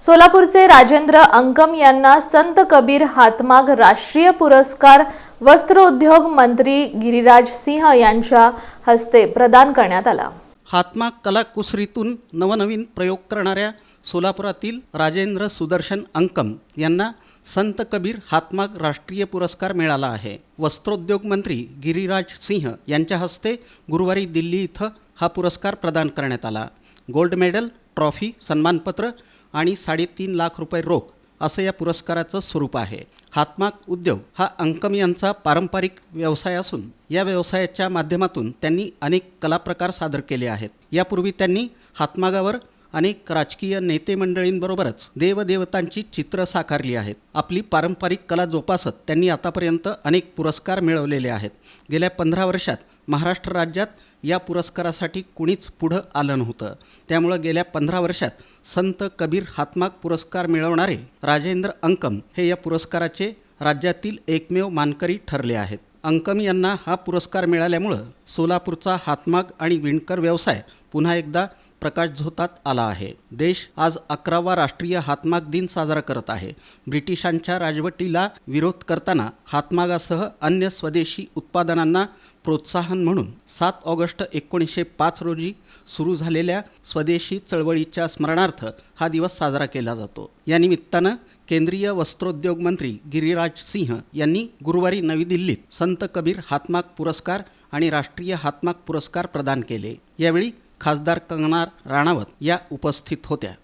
सोलापूरचे राजेंद्र अंकम यांना संत कबीर हातमाग राष्ट्रीय पुरस्कार वस्त्रोद्योग मंत्री गिरिराज सिंह यांच्या हस्ते प्रदान करण्यात आला. हातमाग कलाकुसरीतून नवनवीन प्रयोग करणाऱ्या सोलापुरातील राजेंद्र सुदर्शन अंकम यांना संत कबीर हातमाग राष्ट्रीय पुरस्कार मिळाला आहे. वस्त्रोद्योग मंत्री गिरिराज सिंह यांच्या हस्ते गुरुवारी दिल्ली इथं हा पुरस्कार प्रदान करण्यात आला. गोल्ड मेडल ट्रॉफी सन्मानपत्र आणि साडेतीन लाख रुपये रोख असं या पुरस्काराचं स्वरूप आहे. हातमाग उद्योग हा अंकम यांचा पारंपरिक व्यवसाय असून या व्यवसायाच्या माध्यमातून त्यांनी अनेक कलाप्रकार सादर केले आहेत. यापूर्वी त्यांनी हातमागावर अनेक राजकीय नेते मंडळींबरोबरच देवदेवतांची चित्र साकारली आहेत. आपली पारंपरिक कला जोपासत त्यांनी आतापर्यंत अनेक पुरस्कार मिळवलेले आहेत. गेल्या पंधरा वर्षात महाराष्ट्र राज्यात या पुरस्कारासाठी कुणीच पुढं आलं नव्हतं. त्यामुळं गेल्या पंधरा वर्षात संत कबीर हातमाग पुरस्कार मिळवणारे राजेंद्र अंकम हे या पुरस्काराचे राज्यातील एकमेव मानकरी ठरले आहेत. अंकम यांना हा पुरस्कार मिळाल्यामुळं सोलापूरचा हातमाग आणि विणकर व्यवसाय पुन्हा एकदा प्रकाशझोतात आला आहे. देश आज अकरावा राष्ट्रीय हातमाग दिन साजरा करत आहे. ब्रिटिशांच्या राजवटीला विरोध करताना हातमागासह अन्य स्वदेशी उत्पादनांना प्रोत्साहन म्हणून सात ऑगस्ट एकोणीसशे पाच रोजी सुरू झालेल्या स्वदेशी चळवळीच्या स्मरणार्थ हा दिवस साजरा केला जातो. या निमित्तानं केंद्रीय वस्त्रोद्योग मंत्री गिरिराज सिंह यांनी गुरुवारी नवी दिल्लीत संत कबीर हातमाग पुरस्कार आणि राष्ट्रीय हातमाग पुरस्कार प्रदान केले. यावेळी खासदार कंगना राणावत या उपस्थित होत्या.